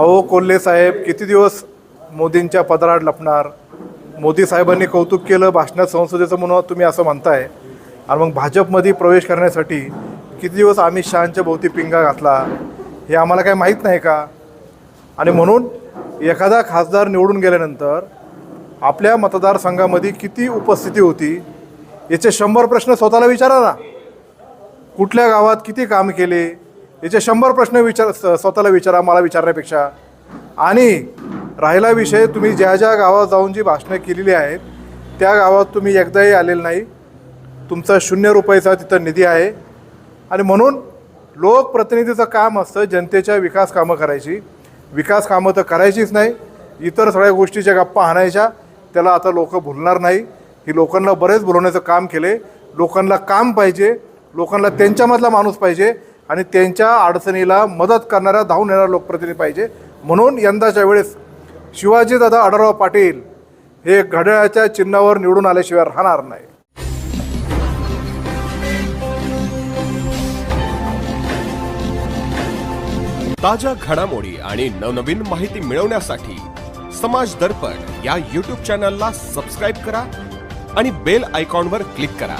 अहो कोल्हे साहेब किती दिवस मोदींच्या पदराड लपणार? मोदी साहेबांनी कौतुक केलं भाषणात संसदेचं म्हणून तुम्ही असं म्हणताय. आणि मग भाजपमध्ये प्रवेश करण्यासाठी किती दिवस अमित शहाच्या भोवती पिंगा घातला? हे आम्हाला काही माहीत नाही का? आणि म्हणून एखादा खासदार निवडून गेल्यानंतर आपल्या मतदारसंघामध्ये किती उपस्थिती होती? याचे शंभर प्रश्न स्वतःला विचारा ना. कुठल्या गावात किती काम केले? याचे शंभर प्रश्न विचार स्वतःला विचारा मला विचारण्यापेक्षा. आणि राहिला विषय तुम्ही ज्या ज्या गावात जाऊन जी भाषणं केलेली आहेत त्या गावात तुम्ही एकदाही आलेलं नाही. तुमचा शून्य रुपयाचा तिथं निधी आहे. आणि म्हणून लोकप्रतिनिधीचं काम असतं जनतेच्या विकास कामं करायची. विकास कामं तर करायचीच नाही. इतर सगळ्या गोष्टीच्या गप्पा आणायच्या. त्याला आता लोक भुलणार नाही. ही लोकांना बरेच बोलवण्याचं काम केले लोकांना काम पाहिजे. लोकांना त्यांच्यामधला माणूस पाहिजे. आणि त्यांच्या अडचणीला मदत करणाऱ्या धावून येणारा लोकप्रतिनिधी पाहिजे. म्हणून यंदाच्या वेळेस शिवाजीदादा आढळराव पाटील हे घड्याळाच्या चिन्हावर निवडून आल्याशिवाय राहणार नाही. ताज्या घडामोडी आणि नवनवीन माहिती मिळवण्यासाठी समाज दर्पण या यूट्यूब चॅनलला सबस्क्राईब करा आणि बेल आयकॉनवर क्लिक करा.